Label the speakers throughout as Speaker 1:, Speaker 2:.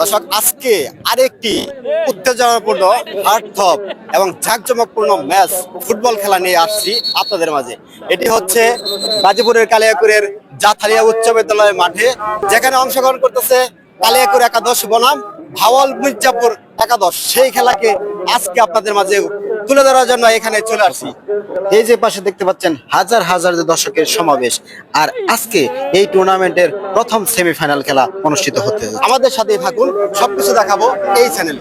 Speaker 1: দর্শক আজকে আরেকটি উত্তেজনাপূর্ণ হার্টথপ এবং জাঁকজমকপূর্ণ ম্যাচ ফুটবল খেলা নিয়ে আসছি আপনাদের মাঝে এটি হচ্ছে গাজীপুরের কালিয়াকুরের জাথালিয়া উচ্চ বিদ্যালয়ের মাঠে যেখানে অংশগ্রহণ করতেছে কালিয়াকুর একাদশ বনাম ভাওয়াল মির্জাপুর একাদশ সেই খেলাকে আজকে আপনাদের মাঝে তুলে ধরার জন্য এখানে চলে আসি এই যে পাশে দেখতে পাচ্ছেন হাজার হাজার দর্শকের সমাবেশ আর আজকে এই টুর্নামেন্টের প্রথম সেমিফাইনাল খেলা অনুষ্ঠিত হতে আমাদের সাথে থাকুন সবকিছু দেখাবো এই চ্যানেলে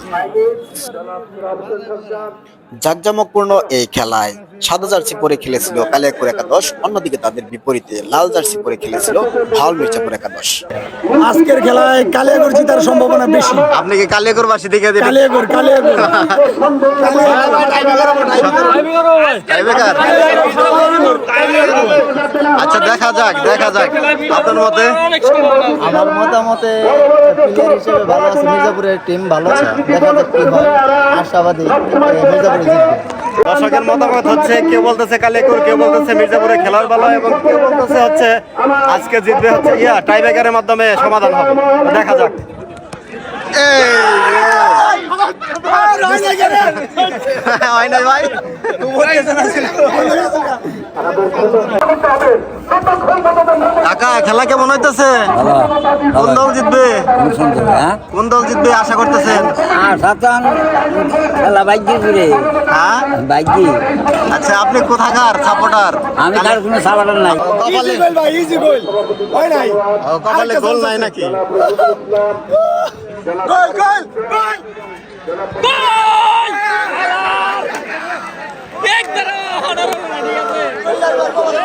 Speaker 1: জাকজমকপূর্ণ এই খেলায় সাদা জার্সি পরে খেলেছিল কালিয়াকুর একাদশ অন্যদিকে তাদের বিপরীতে লাল জার্সি পরে খেলেছিল ভাওল মির্জাপুর একাদশ
Speaker 2: আজকের খেলায় কালিয়াগুর জিতার সম্ভাবনা বেশি
Speaker 3: আপনি কি কালিয়াগুর বাসী দেখে দেবেন
Speaker 2: কালিয়াগুর কালিয়াগুর
Speaker 3: আচ্ছা দেখা যাক দেখা যাক আপনার মতে
Speaker 4: আমার মতামতে প্লেয়ার হিসেবে ভালো আছে মির্জাপুরের টিম ভালো আছে দেখা যাক কি হয় আশাবাদী মির্জাপুরে জিতবে
Speaker 1: দর্শকের মতামত হচ্ছে কেউ বলতেছে কালেকুর কেউ বলতেছে মির্জাপুরে খেলার ভালো এবং কেউ বলতেছে হচ্ছে আজকে জিতবে হচ্ছে ইয়া টাইব্রেকারের মাধ্যমে সমাধান হবে দেখা যাক হয় না
Speaker 3: ভাই আমাদের খেলা কেমন হইতেছে কোন দল জিতবে হ্যাঁ। কোন দল জিতবে আশা করতেছেন
Speaker 5: হ্যাঁ, খেলা বাইকি রে হ্যাঁ বাইকি
Speaker 3: আচ্ছা আপনি কোথাকার সাপোর্টার
Speaker 5: আমি কোনো সাপোর্টার নাই
Speaker 6: কপালে গোল ভাই ইজি গোল নাই
Speaker 3: কপালে গোল নাই নাকি
Speaker 6: গোল গোল গোল এক দরা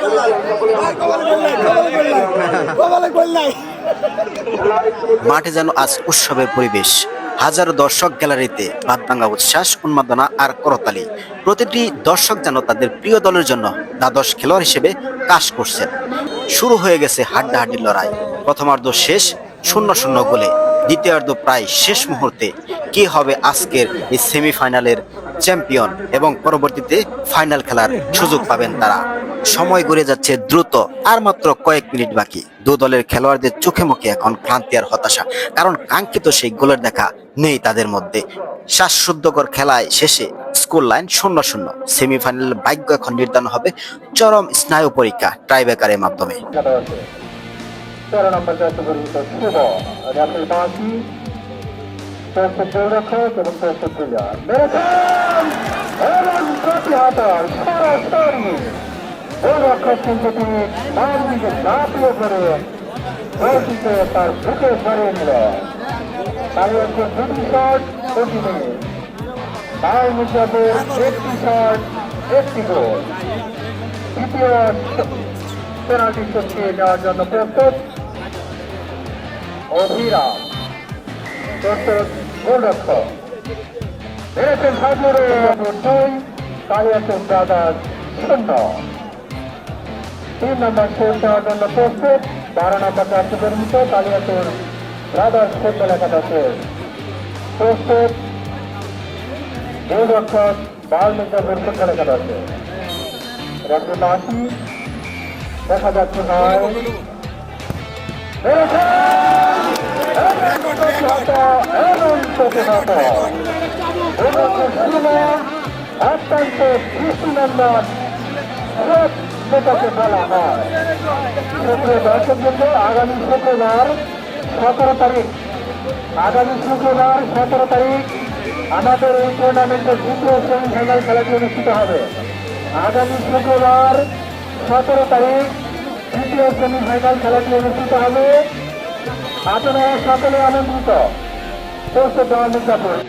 Speaker 1: গোল মাঠে যেন আজ উৎসবের পরিবেশ হাজার দর্শক গ্যালারিতে বাদবাঙ্গা উচ্ছ্বাস উন্মাদনা আর করতালি প্রতিটি দর্শক যেন তাদের প্রিয় দলের জন্য দ্বাদশ খেলোয়াড় হিসেবে কাজ করছেন শুরু হয়ে গেছে হাড্ডাহাড্ডির লড়াই প্রথমার্ধ শেষ শূন্য শূন্য গোলে দ্বিতীয়ার্ধ প্রায় শেষ মুহূর্তে কি হবে আজকের এই সেমিফাইনালের চ্যাম্পিয়ন এবং পরবর্তীতে ফাইনাল খেলার সুযোগ পাবেন তারা সময় ঘুরে যাচ্ছে দ্রুত আর মাত্র কয়েক মিনিট বাকি দু দলের খেলোয়াড়দের চোখে মুখে এখন ক্লান্তি আর হতাশা কারণ কাঙ্ক্ষিত সেই গোলের দেখা নেই তাদের মধ্যে শ্বাসশুদ্ধকর খেলায় শেষে স্কোর লাইন শূন্য শূন্য সেমিফাইনাল ভাগ্য এখন নির্ধারণ হবে চরম স্নায়ু পরীক্ষা টাইব্রেকারের মাধ্যমে শুভ রাত্রি এবং এবং প্রতিহতার সরাসরি ওই রক্ষককে তিনি তার দিকে ঝাঁপিয়ে করে রশিকে তার বুকে ভরে নিলেন তাহলে হচ্ছে দুটি শট দুটি মিনিট তাই মুজাবের একটি শট একটি গোল দ্বিতীয় পেনাল্টি ছড়িয়ে যাওয়ার জন্য প্রস্তুত অভিরাম এরকম হাজিরে দুই কালিয়াচন ব্রাদার্স শূন্য তিন নম্বর সেল দেওয়ার জন্য প্রস্তুত বারো নম্বর কার্যক্রম কালিয়াচন ব্রাদার্স শূন্য দেখা যাচ্ছে নয় অত্যন্ত দৃষ্টিনন্দন যেটাকে বলা হয় সক্রিয় দর্শক কিন্তু আগামী শুক্রবার সতেরো তারিখ আগামী শুক্রবার সতেরো তারিখ আমাদের এই টুর্নামেন্টের দ্বিতীয় সেমিফাইনাল খেলাটি অনুষ্ঠিত হবে আগামী শুক্রবার সতেরো তারিখ দ্বিতীয় সেমিফাইনাল খেলাটি অনুষ্ঠিত হবে আপনারা সকলে আনন্দিত First of all,